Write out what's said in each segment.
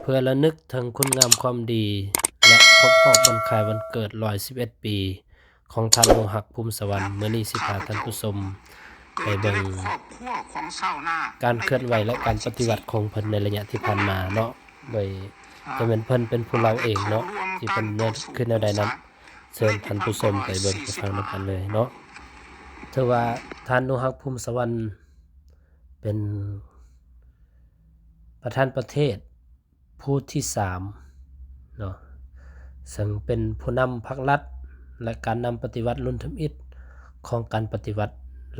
เพื่อระลึกถึงคุณงามความดี และครบรอบวันคล้ายวันเกิด111ปี ของท่านโลหักภูมิสวรรค์เมื้อนี้สิพาท่านผู้ชมไปเบิ่งการเคลื่อนไหวและการปฏิวัติของเพิ่นในระยะที่ผ่านมาเนาะโดยจะเป็นเพิ่นเป็นผู้เราเองเนาะที่เป็นเนื้อขึ้นแนวใดนั้นเชิญท่านผู้ชมไปเบิ่งไปฟังนำกันเลยเนาะถือว่าท่านโลหักภูมิสวรรค์เป็นประธานประเทศ ผู้ที่สามเนาะซึ่งเป็นผู้นำพรรครัฐ และการนำปฏิวัติรุ่นทำอิฐของการปฏิวัติ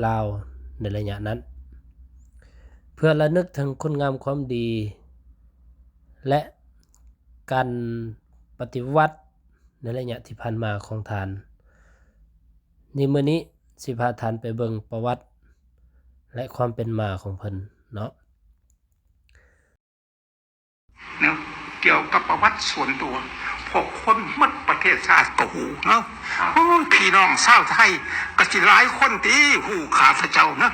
ลาวในระยะนั้น เพื่อระลึกถึงคุณงามความดี และการปฏิวัติในระยะที่ผ่านมาของทานนี่มื้อนี้สิพาทานไปเบิ่งประวัติ และความเป็นมาของเพิ่นเนาะ นาะเกี่ยวกับประวัติส่วนตัวพวกคนหมัดประเทศชาติก็หูเนาะโอ้ยพี่น้องชาวไทยก็สิหลายคนตีหูขาพระเจ้านะ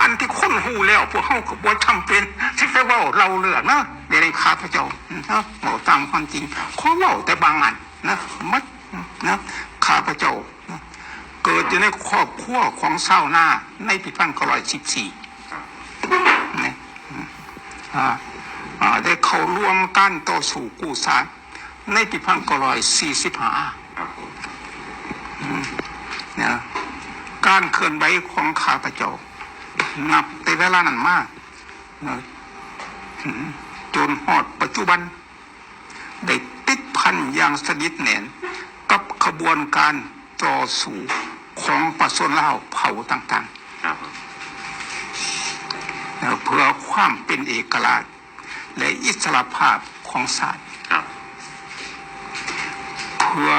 อันที่คนหูแล้วพวกเขาก็บ่จำเป็นที่ไปเว่าเราเลือกนะเดี๋ยวนี้ข้าพระเจ้านะบอกตามความจริงขอเล่าแต่บางอันนะมัดนะข้าพระเจ้านะเกิดอยู่ในครอบครัวของเศร้าหน้าในปีพันเก้าร้อยสิบสี่นะอ่าอ่า ได้เข้าร่วมกันต่อสู้กู้สารในปีพันเก้าร้อยสี่สิบห้าเนี่ยการเคลื่อนไหวของข้าพเจ้านับแต่เวลานั้นมากนะอืมจนหอดปัจจุบัน ได้ติดพันอย่างสนิทแน่นกับขบวนการต่อสู้ของประชาชนลาวเผ่าต่างๆนะเพื่อความเป็นเอกราช และอิสรภาพของศาสตร์เพื่อ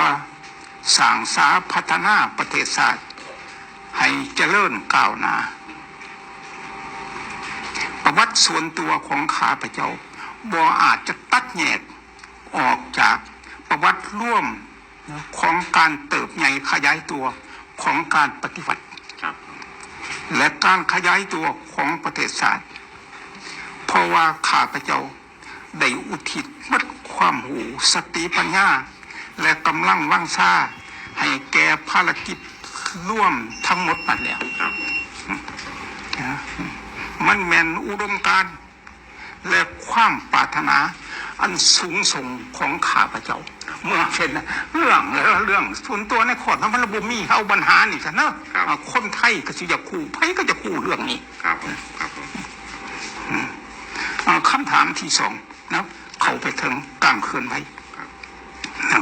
สร้างสาพัฒนาประเทศศาสตร์ ให้เจริญก้าวหน้า ประวัติส่วนตัวของข้าพเจ้าบ่อาจจะตัดแยกออกจากประวัติร่วมของการเติบใหญ่ขยายตัวของการปฏิวัติและการขยายตัวของประเทศศาสตร์เพราะว่าข้าพเจ้า ได้อุทิศหมัดความหูสติปัญญา และกำลังวังชาให้แก่ภารกิจร่วมทั้งหมดนั่นแหล้วนะมันแมนอุดมการณ์และความปรารถนา อันสูงส่งของข้าพเจ้า เมื่อเป็นเรื่องแล้วเรื่องส่วนตัวในขอดมันระบบมีเอาปัญหานี่กันเนอะอ่าคนไทยก็สิจะคู่ไผก็จะคู่เรื่องนี้ครับผมครับผมอ่าคำถามที่สอง นะเขาไปถึงกลางคืนไว้นะ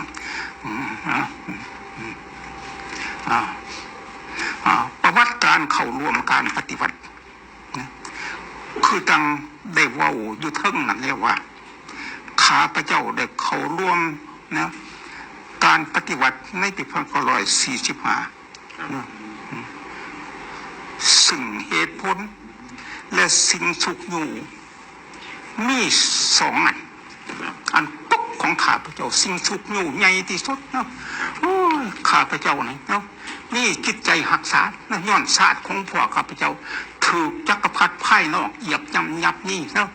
อ่าอ่าประวัติการเข้าร่วมการปฏิวัตินะคือตังได้ว่าอยู่เทิงนั่นเลยว่าข้าพระเจ้าได้เข้าร่วมนะการปฏิวัติในปีพันเก้าร้อยสี่สิบห้าซึ่งเหตุผลและสิ่งสุกอยู่ มีสองอัน อันปุ๊กของข้าพเจ้าสิ่งสุกอยู่ใหญ่ที่สุดเนาะโอ้ยข้าพเจ้านี่เนาะนี่จิตใจหักษานะย้อนศาสตร์ของพวกข้าพเจ้าถูกจักรพรรดิภายนอกเหยียบยำยับนี่เนาะ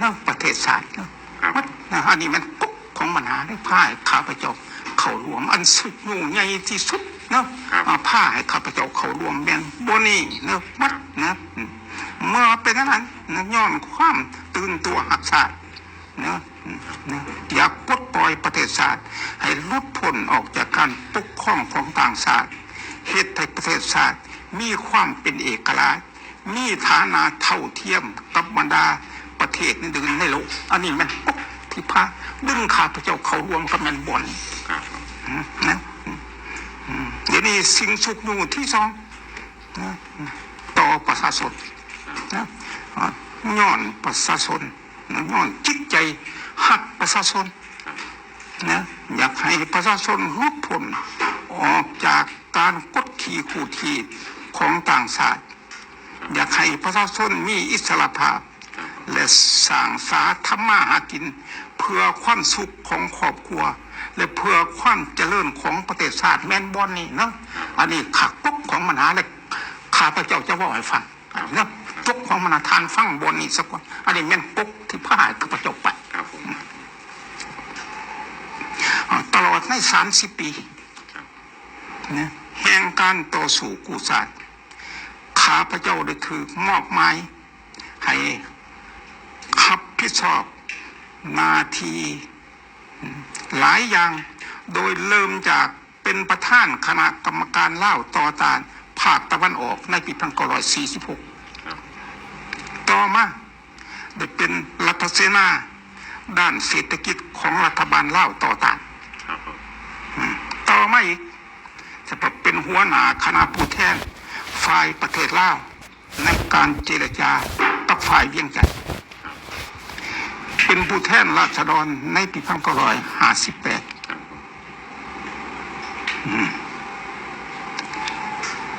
เนาะประเทศศาสตร์เนาะมัดนะอันนี้มันปุ๊กของมหาได้พ่ายข้าพเจ้าเข้ารวมอันสุกอยู่ใหญ่ที่สุดเนาะอ่าผ้าให้ข้าพเจ้าเข้ารวมแบ่งบนนี่เนาะมัดนะ มเมื่อเป็นอย่างนั้นนะย้อนความตื่นตัวหักศาสตร์นะนะอยากปลดปล่อยประเทศศาสตร์ให้หลุดพ้นออกจากการปกครองของต่างศาสตร์เหตุให้ประเทศศาสตร์มีความเป็นเอกราชมีฐานะเท่าเทียมกับบรรดาประเทศอื่นๆในโลกอันนี้มันปุ๊บที่พาดึงข้าพเจ้าเขารวมกับแมนบอลครับผมนะอืมเดี๋ยวนี้สิ่งสุกอยู่ที่สองนะต่อประชาชน นะย้อนประชาชนย้อนจิตใจหักประชาชนนะอยากให้ประชาชนรุดพ้นออกจากการกดขี่ขู่ทีของต่างชาติอยากให้ประชาชนมีอิสระภาพ และสร้างสาธรรมาหากิน เพื่อความสุขของครอบครัว และเพื่อความเจริญของประเทศชาติแม่นบอนนี่นะอันนี้ขักปุ๊บของมหาเลยข้าพเจ้าจะว่าให้ฟังนะ ปุ๊บของมหาทานฟังบนนี่สักวันอันนี้แม่นปุ๊บที่พ่ายข้าพเจ้าไปครับผมสามสิบปีนะแห่งการต่อสู้กูศาสตร์ข้าพเจ้าได้ถือมอบหมายให้ขับผิดชอบหนาทีหลายอย่างโดยเริ่มจากเป็นประธานคณะกรรมการเล่าต่อตานภาคตะวันออกในปีพันเก้าร้อยสี่สิบหก ต่อมาได้เป็นรัฐเสนาด้านเศรษฐกิจของรัฐบาลเล่าวต่อตานครับผมต่อมาอีกจะเป็นหัวหน้าคณะผู้แทนฝ่ายประเทศลาวในการเจรจากับฝ่ายเวียงจันทน์เป็นผู้แทนราษฎรในปีพันเก้าร้อยห้าสิบแปด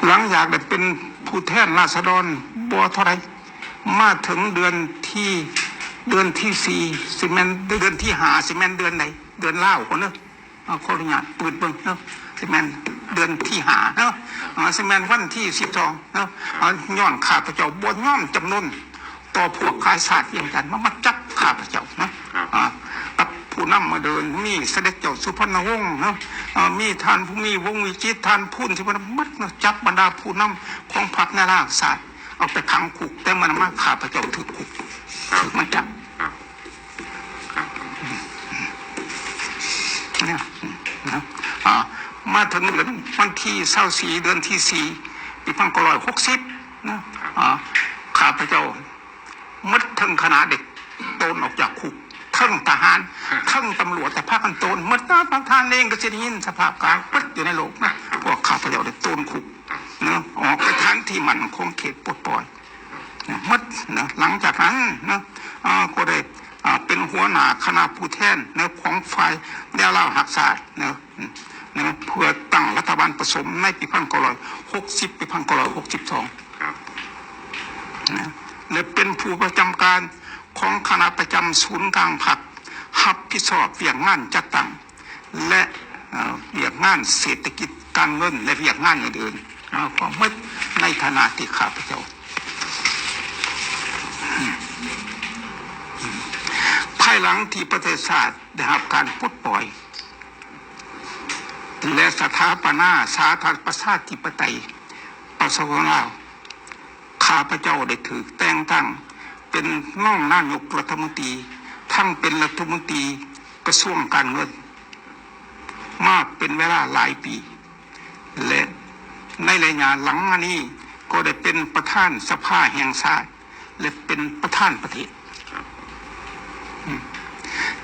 หลังจากได้เป็นผู้แทนราษฎรบัวเท่าไร มาถึงเดือนที่เดือนที่สี่สิแมนเดือนที่หาสิแมนเดือนไหน เดือนเล่าวคนเนอะเอาขออนุญาตเปิดเบิ่งเนาะสิแมนเดือนที่หาเนาะอ่าสิแมนวันที่สิบสองเนาะอ่าย้อนข้าพเจ้าบนย้อนจำนวนต่อพวกขายศาสตร์เยี่ยงกันมามาจับข้าพเจ้านะอ่ากับผู้นำมาเดินมีเสด็จเจ้าสุพรรณวงศ์เนาะอ่ามีท่านผู้มีวงศ์วิจิตรท่านพูนที่มันมัดเนาะจับบรรดาผู้นำของพรรคในร่างศาสตร์ เอาไปขังคุก แต่มันมาข้าพเจ้าถือคุกถือมันจับเนี่ยนะอ่ามาถึงเดือนวันที่เศร้าสีเดือนที่สี่ปีพันเก้าร้อยหกสิบนะอ่าข้าพเจ้ามัดทั้งคณะเด็กโตนออกจากคุกทั้งทหารทั้งตำรวจแต่ภาคกันโตนมัดนะบางท่านเองก็จะได้ยินสภาพการปัดอยู่ในโลกนะพวกข้าพเจ้าได้โตนคุก นะออกไปทางที่มันคงเขตปลดปล่อยนะมัดนะหลังจากนั้นนะอ่าก็ได้เป็นหัวหน้าคณะผู้แทนนะของฝ่ายแนวเล่าหักศาสตร์นะนะเพื่อตั้งรัฐบาลผสมในปีพันเก้าร้อยหกสิบปีพันเก้าร้อยหกสิบสองครับนะและเป็นผู้ประจำการของคณะประจำศูนย์กลางผักรับผิดชอบเวียกงานจัดตั้งและเอ่อเวียกงานเศรษฐกิจการเงินและเวียกงานอื่นๆ นะก็มัดในฐานะที่ข้าพเจ้าภายหลังที่ประเทศชาติได้รับการปลดปล่อย และสถาปนาสาธารณประชาธิปไตยประสวลาวข้าพเจ้าได้ถือแต่งตั้งเป็นน้องนายกรัฐมนตรี ทั้งเป็นรัฐมนตรีกระทรวงการเงิน มากเป็นเวลาหลายปี ในระยะหลังมานี้ก็ได้เป็นประธานสภาแห่งชาติและเป็นประธานประเทศ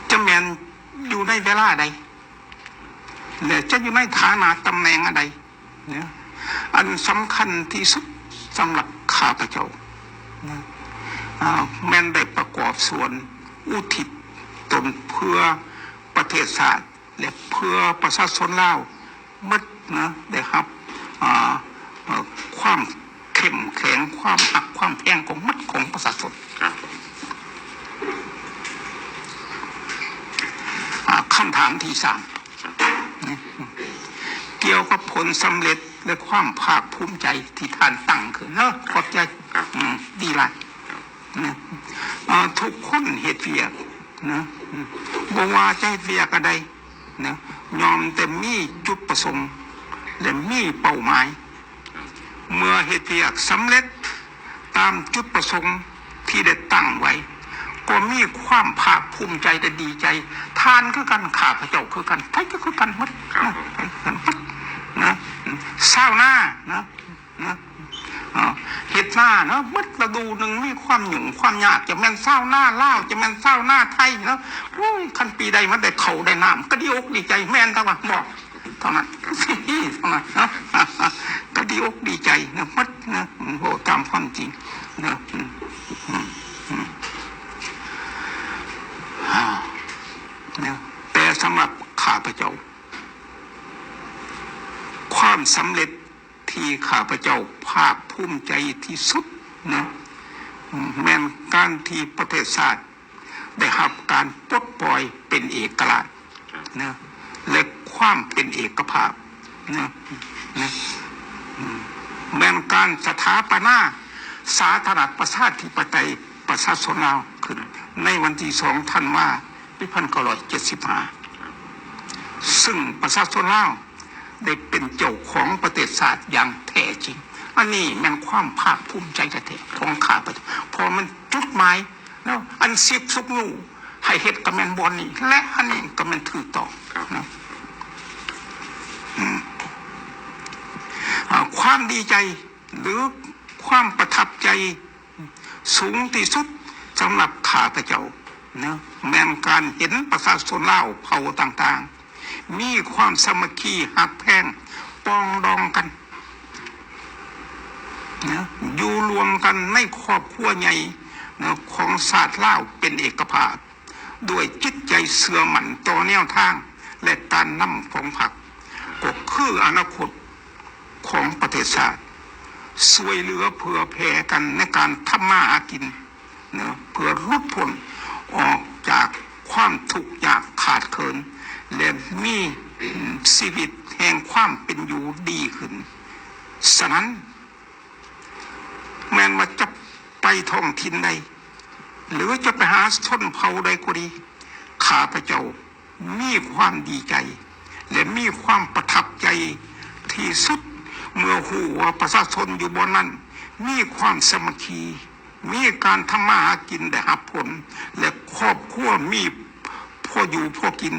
จะแมนอยู่ในเวลาใดหรือจะอยู่ในฐานะตำแหน่งอะไรเนี่ยอันสำคัญที่สุดสำหรับข้าพเจ้านะอ่าแม่นได้ประกอบส่วนอุทิศตนเพื่อประเทศชาติและเพื่อประชาชนลาวมัดนะได้ครับอ่าเอ่อ ความเข้มแข็งความหักความแพงของมัดของประชาชนครับผมอ่าคำถามที่สามนะเกี่ยวกับผลสำเร็จและความภาคภูมิใจที่ท่านตั้งขึ้นเนอะขอบใจอืมดีละนะอ่าทุกคนเหตุเวียกนะอืมบ่ว่าจะเหตุเวียกอะไรนะยอมแต่มีจุดประสงค์ และมีเป้าหมาย เมื่อเหตุเวียกสำเร็จตามจุดประสงค์ที่ได้ตั้งไว้ ก็มีความภาคภูมิใจและดีใจ ทานคือกันข้าพระเจ้าคือกันไทยก็คือกันหมดครับนะผมไทยคือกันหมดนะเศร้าหน้านะนะอ่าเห็ดหน้าเนาะมัดฤดูหนึ่งมีความหยุ่งความยากจะแม่นเศร้าหน้าเล่าวจะแม่นเศร้าหน้าไทยเนาะโอ้ยคันปีใดมันได้เขาได้น้ำก็ดีอกดีใจแม่นเท่าไหร่บอกเท่านั้น เท่านั้นเนาะก็ดีอกดีใจนะมัดนะโหตามความจริงนะนะแต่สำหรับข้าพเจ้า ความสำเร็จที่ข้าพเจ้าภาคภูมิใจที่สุดนะแม้นการที่ประเทศชาติได้รับการปลดปล่อยเป็นเอกราชนะและความเป็นเอกภาพ แม้นการสถาปนาสาธารณประชาธิปไตยประชาชนลาวขึ้น ในวันที่สองธันวาปีพันเก้าร้อยเจ็ดสิบห้าซึ่งประชาชนลาวได้เป็นเจ้าของประเทศชาติอย่างแท้จริง อันนี้แมันความภาคภูมิใจแท้ของข้าพเจ้าพอมันจุดหมายแล้วอันเสียบสุกอยู่ให้เฮ็ดกับแมนบอลนี่และอันนี้ก็แมนถือต่อนะอืมอ่า ความดีใจ หรือความประทับใจสูงที่สุดสำหรับข้าพเจ้านะแม่นการเห็นประชาชนลาวเผ่าต่างๆ มีความสมัคคีหักแพงปองดองกันนะอยู่รวมกันในครอบครัวใหญ่นะของศาสตร์เล่าเป็นเอกภาพด้วยจิตใจเสื่อมันต่อแนวทาง และการนำของผักก็คืออนาคต ของประเทศชาติสวยเหลือเผื่อแผ่กันในการทำมาหากินเนะเพื่อรุดพ้นออกจากความทุกข์ยากขาดเคินและมีชีวิตแห่งความเป็นอยู่ดีขึ้น ฉะนั้น แม้นว่าจะไปท่องถิ่นใด หรือจะไปหาชนเผ่าใดก็ดีข้าพเจ้ามีความดีใจ และมีความประทับใจที่สุด เมื่อหูว่าประชาชนอยู่บนนั้น มีความสมัคคีมีการทำมาหากินได้หับผล และครอบครัวมีพ่ออยู่พ่อกิน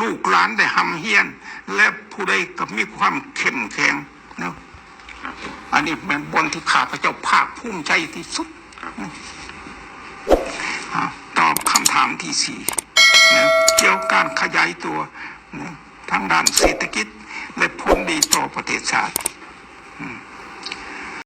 ลูกหลานได้หำเฮียน และผู้ใดก็มีความเข้มแข็งนะอันนี้เป็นบนที่ข้าพเจ้าภาคภูมิใจที่สุดตอบคำถามที่สี่นะเกี่ยวกับการขยายตัวนะทางด้านเศรษฐกิจ และผลดีต่อประเทศชาติ อืม